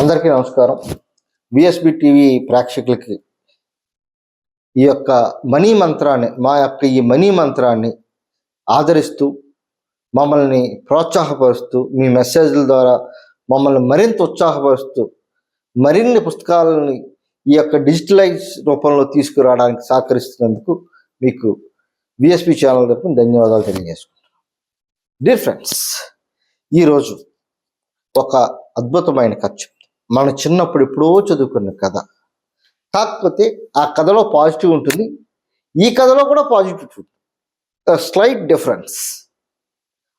అందరికీ నమస్కారం. VSB TV ప్రేక్షకులకి ఈ యొక్క మనీ మంత్రాన్ని మా యొక్క ఈ మనీ మంత్రాన్ని ఆదరిస్తూ మమ్మల్ని ప్రోత్సాహపరుస్తూ మీ మెసేజ్ల ద్వారా మమ్మల్ని మరింత ఉత్సాహపరుస్తూ మరిన్ని పుస్తకాలని ఈ యొక్క డిజిటలైజ్ రూపంలో తీసుకురావడానికి సహకరిస్తున్నందుకు మీకు విఎస్పి ఛానల్ తరపున ధన్యవాదాలు తెలియజేసుకుంటున్నాను డియర్ ఫ్రెండ్స్ ఈరోజు ఒక అద్భుతమైన ఖర్చు. మన చిన్నప్పుడు ఎప్పుడో చదువుకున్న కథ. కాకపోతే ఆ కథలో పాజిటివ్ ఉంటుంది. ఈ కథలో కూడా పాజిటివ్ ఉంటుంది. స్లైట్ డిఫరెన్స్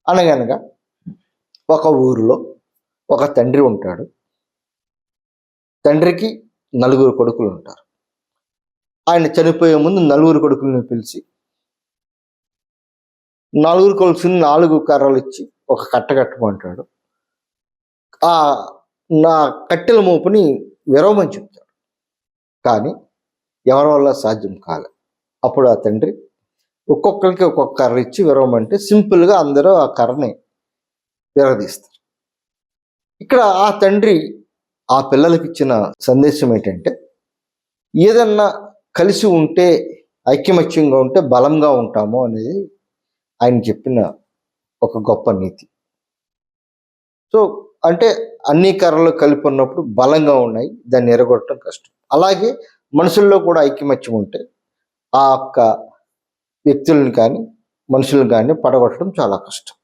అనగనగా ఒక ఊరిలో ఒక తండ్రి ఉంటాడు. తండ్రికి నలుగురు కొడుకులు ఉంటారు. ఆయన చనిపోయే ముందు నలుగురు కొడుకులను పిలిచి నలుగురు కొలుసుని నాలుగు కర్రలు ఇచ్చి ఒక కట్ట కట్టమంటాడు ఆ నా కట్టెల మోపుని విరవమని చెప్తాడు. కానీ ఎవరి వల్ల సాధ్యం కాలే. అప్పుడు ఆ తండ్రి ఒక్కొక్కరికి ఒక్కొక్క కర్ర ఇచ్చి విరవమంటే సింపుల్గా అందరూ ఆ కర్రని విరదీస్తారు ఇక్కడ ఆ తండ్రి ఆ పిల్లలకి ఇచ్చిన సందేశం ఏంటంటే ఏదన్నా కలిసి ఉంటే ఐక్యమత్యంగా ఉంటే బలంగా ఉంటాము అనేది ఆయన చెప్పిన ఒక గొప్ప నీతి. సో అంటే అన్ని కర్రలు కలిపి ఉన్నప్పుడు బలంగా ఉన్నాయి. దాన్ని ఎరగొట్టడం కష్టం. అలాగే మనుషుల్లో కూడా ఐక్యమత్యం ఉంటే ఆ యొక్క వ్యక్తులను కానీ మనుషులను కానీ పడగొట్టడం చాలా కష్టం.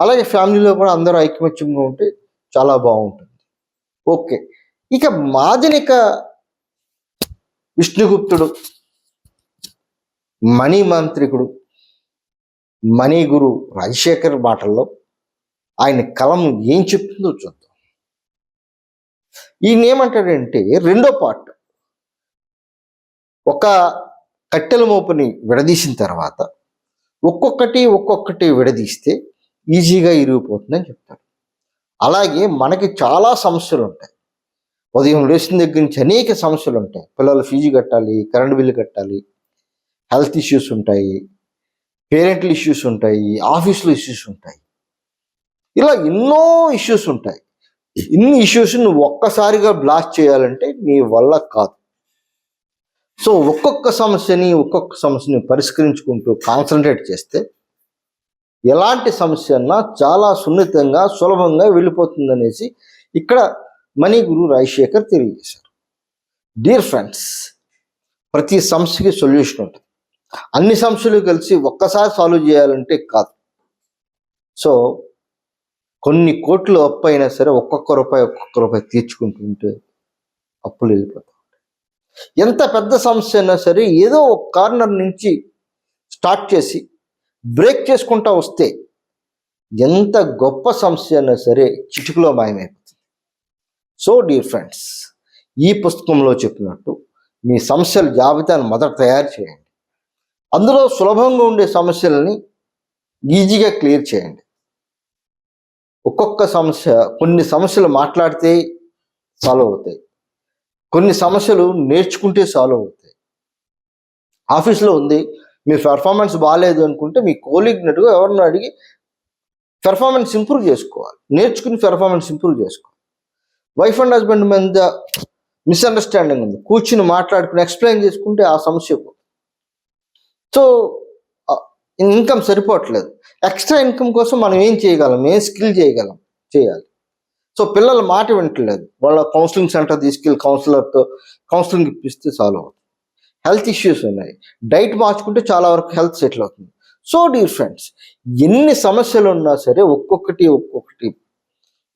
అలాగే ఫ్యామిలీలో కూడా అందరూ ఐక్యమత్యంగా ఉంటే చాలా బాగుంటుంది. ఓకే. ఇక మాదినిక విష్ణుగుప్తుడు మణి మాంత్రికుడు మణి రాజశేఖర్ మాటల్లో ఆయన కలం ఏం చెప్తుందో చూద్దాం. ఈయన ఏమంటాడంటే రెండో పార్ట్. ఒక కట్టెల మోపుని విడదీసిన తర్వాత ఒక్కొక్కటి ఒక్కొక్కటి విడదీస్తే ఈజీగా ఇరిగిపోతుందని చెప్తాడు. అలాగే మనకి చాలా సమస్యలు ఉంటాయి ఉదయం లేచిన దగ్గర నుంచి అనేక సమస్యలు ఉంటాయి పిల్లల ఫీజు కట్టాలి కరెంట్ బిల్లు కట్టాలి హెల్త్ ఇష్యూస్ ఉంటాయి పేరెంటల్ ఇష్యూస్ ఉంటాయి ఆఫీసులో ఇష్యూస్ ఉంటాయి. ఇలా ఎన్నో ఇష్యూస్ ఉంటాయి. ఇన్ని ఇష్యూస్ నువ్వు ఒక్కసారిగా బ్లాస్ట్ చేయాలంటే నీ వల్ల కాదు. సో ఒక్కొక్క సమస్యని ఒక్కొక్క సమస్యని పరిష్కరించుకుంటూ కాన్సన్ట్రేట్ చేస్తే ఎలాంటి సమస్య అన్నా చాలా సున్నితంగా సులభంగా వెళ్ళిపోతుందనేసి ఇక్కడ మణి గురు రాజశేఖర్ తెలియజేశారు. డియర్ ఫ్రెండ్స్ ప్రతి సమస్యకి సొల్యూషన్ ఉంటుంది. అన్ని సమస్యలు కలిసి ఒక్కసారి సాల్వ్ చేయాలంటే కాదు. సో కొన్ని కోట్లు అప్పు అయినా సరే ఒక్కొక్క రూపాయి ఒక్కొక్క రూపాయి తీర్చుకుంటుంటే అప్పులు వెళ్ళిపోతాయి ఎంత పెద్ద సమస్య అయినా సరే ఏదో ఒక కార్నర్ నుంచి స్టార్ట్ చేసి బ్రేక్ చేసుకుంటా వస్తే ఎంత గొప్ప సమస్య అయినా సరే చిటుకులో మాయమైపోతుంది. సో డియర్ ఫ్రెండ్స్ ఈ పుస్తకంలో చెప్పినట్టు మీ సమస్యల జాబితాను మొదట తయారు చేయండి. అందులో సులభంగా ఉండే సమస్యలని ఈజీగా క్లియర్ చేయండి. ఒక్కొక్క సమస్య కొన్ని సమస్యలు మాట్లాడితే సాల్వ్ అవుతాయి కొన్ని సమస్యలు నేర్చుకుంటే సాల్వ్ అవుతాయి ఆఫీస్లో ఉంది మీ పెర్ఫార్మెన్స్ బాగాలేదు అనుకుంటే మీ కోలీగ్ నటుగా ఎవరిని అడిగి పెర్ఫార్మెన్స్ ఇంప్రూవ్ చేసుకోవాలి. నేర్చుకుని పెర్ఫార్మెన్స్ ఇంప్రూవ్ చేసుకోవాలి. వైఫ్ అండ్ హస్బెండ్ మీద మిస్అండర్స్టాండింగ్ ఉంది. కూర్చుని మాట్లాడుకుని ఎక్స్ప్లెయిన్ చేసుకుంటే ఆ సమస్య పోతుంది. సో ఇన్కమ్ సరిపోవట్లేదు. ఎక్స్ట్రా ఇన్కమ్ కోసం మనం ఏం చేయగలం? ఏం స్కిల్ చేయగలం? చేయాలి. సో పిల్లల మాట వింటలేదు. వాళ్ళ కౌన్సిలింగ్ సెంటర్ తీసుకెళ్ళి కౌన్సిలర్తో కౌన్సిలింగ్ ఇప్పిస్తే సాల్వ్ అవుతుంది. హెల్త్ ఇష్యూస్ ఉన్నాయి. డైట్ మార్చుకుంటే చాలా వరకు హెల్త్ సెటిల్ అవుతుంది. సో డియర్ ఫ్రెండ్స్ ఎన్ని సమస్యలు ఉన్నా సరే ఒక్కొక్కటి ఒక్కొక్కటి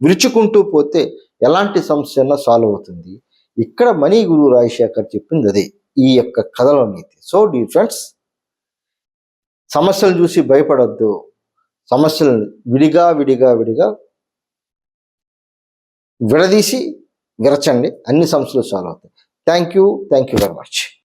విరుచుకుంటూ పోతే ఎలాంటి సమస్య అయినా సాల్వ్ అవుతుంది. ఇక్కడ మనీ గురువు రాజశేఖర్ చెప్పింది అదే. ఈ యొక్క కథలో నీతి సో డియర్ ఫ్రెండ్స్ సమస్యలు చూసి భయపడొద్దు. సమస్యలు విడిగా విడిగా విడిగా విడదీసి విరచండి. అన్ని సమస్యలు సాల్వ్ అవుతాయి. Thank you thank you very much